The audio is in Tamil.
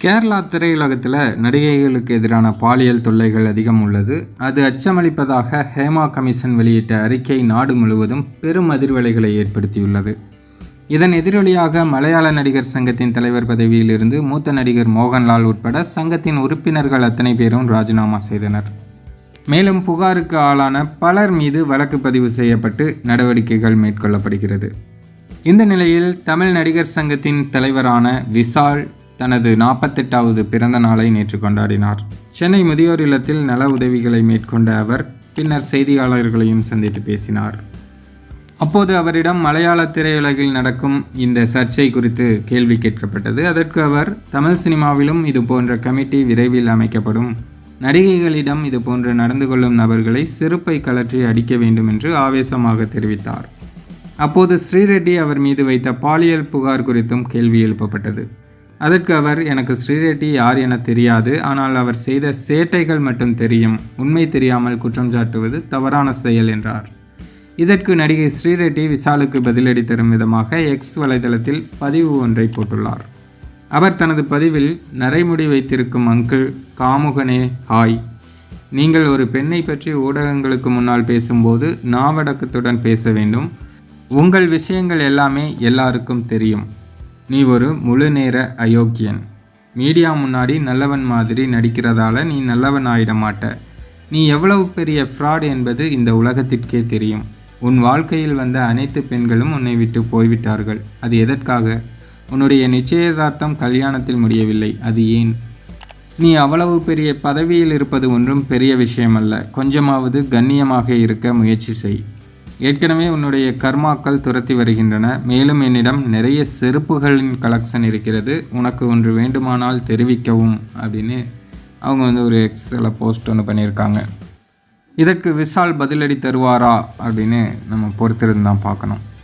கேரளா திரையுலகத்தில் நடிகைகளுக்கு எதிரான பாலியல் தொல்லைகள் அதிகம் உள்ளது. அது அச்சமளிப்பதாக ஹேமா கமிஷன் வெளியிட்ட அறிக்கை நாடு முழுவதும் பெரும் அதிர்வலைகளை ஏற்படுத்தியுள்ளது. இதன் எதிரொலியாக மலையாள நடிகர் சங்கத்தின் தலைவர் பதவியிலிருந்து மூத்த நடிகர் மோகன்லால் உட்பட சங்கத்தின் உறுப்பினர்கள் அத்தனை பேரும் ராஜினாமா செய்தனர். மேலும் புகாருக்கு ஆளான பலர் மீது வழக்கு பதிவு செய்யப்பட்டு நடவடிக்கைகள் மேற்கொள்ளப்படுகிறது. இந்த நிலையில் தமிழ் நடிகர் சங்கத்தின் தலைவரான விஷால் தனது நாற்பத்தெட்டாவது பிறந்த நாளை நேற்று கொண்டாடினார். சென்னை முதியோர் இல்லத்தில் நல உதவிகளை மேற்கொண்ட அவர் பின்னர் செய்தியாளர்களையும் சந்தித்து பேசினார். அப்போது அவரிடம் மலையாள திரையுலகில் நடக்கும் இந்த சர்ச்சை குறித்து கேள்வி கேட்கப்பட்டது. அதற்கு அவர் தமிழ் சினிமாவிலும் இது போன்ற கமிட்டி விரைவில் அமைக்கப்படும். நடிகைகளிடம் இது போன்று நடந்து கொள்ளும் நபர்களை செருப்பை கலற்றி அடிக்க வேண்டும் என்று ஆவேசமாக தெரிவித்தார். அப்போது ஸ்ரீரெட்டி அவர் மீது வைத்த பாலியல் புகார் குறித்தும் கேள்வி எழுப்பப்பட்டது. அதற்கு அவர் எனக்கு ஸ்ரீரெட்டி யார் என தெரியாது. ஆனால் அவர் செய்த சேட்டைகள் மட்டும் தெரியும். உண்மை தெரியாமல் குற்றம் சாட்டுவது தவறான செயல் என்றார். இதற்கு நடிகை ஸ்ரீரெட்டி விஷாலுக்கு பதிலடி தரும் விதமாக எக்ஸ் வலைதளத்தில் பதிவு ஒன்றை போட்டுள்ளார். அவர் தனது பதிவில் நரைமுடி வைத்திருக்கும் அங்கிள் காமுகனே ஹாய். நீங்கள் ஒரு பெண்ணை பற்றி ஊடகங்களுக்கு முன்னால் பேசும்போது நாவடக்கத்துடன் பேச வேண்டும். உங்கள் விஷயங்கள் எல்லாமே எல்லாருக்கும் தெரியும். நீ ஒரு முழு நேர அயோக்கியன். மீடியா முன்னாடி நல்லவன் மாதிரி நடிக்கிறதால நீ நல்லவன் ஆயிட மாட்ட நீ எவ்வளவு பெரிய ஃப்ராட் என்பது இந்த உலகத்திற்கே தெரியும். உன் வாழ்க்கையில் வந்த அனைத்து பெண்களும் உன்னை விட்டு போய்விட்டார்கள். அது எதற்காக? உன்னுடைய நிச்சயதார்த்தம் கல்யாணத்தில் முடியவில்லை. அது ஏன்? நீ அவ்வளவு பெரிய பதவியில் இருப்பது ஒன்றும் பெரிய விஷயமல்ல. கொஞ்சமாவது கண்ணியமாக இருக்க முயற்சி செய். ஏற்கனவே உன்னுடைய கர்மாக்கள் துரத்தி வருகின்றன. மேலும் என்னிடம் நிறைய செருப்புகளின் கலெக்ஷன் இருக்கிறது. உனக்கு ஒன்று வேண்டுமானால் தெரிவிக்கவும் அப்படின்னு அவங்க வந்து ஒரு எக்ஸில் போஸ்ட் ஒன்று பண்ணியிருக்காங்க. இதற்கு விஷால் பதிலடி தருவாரா? அப்படின்னு நம்ம பொறுத்திருந்து தான் பார்க்கணும்.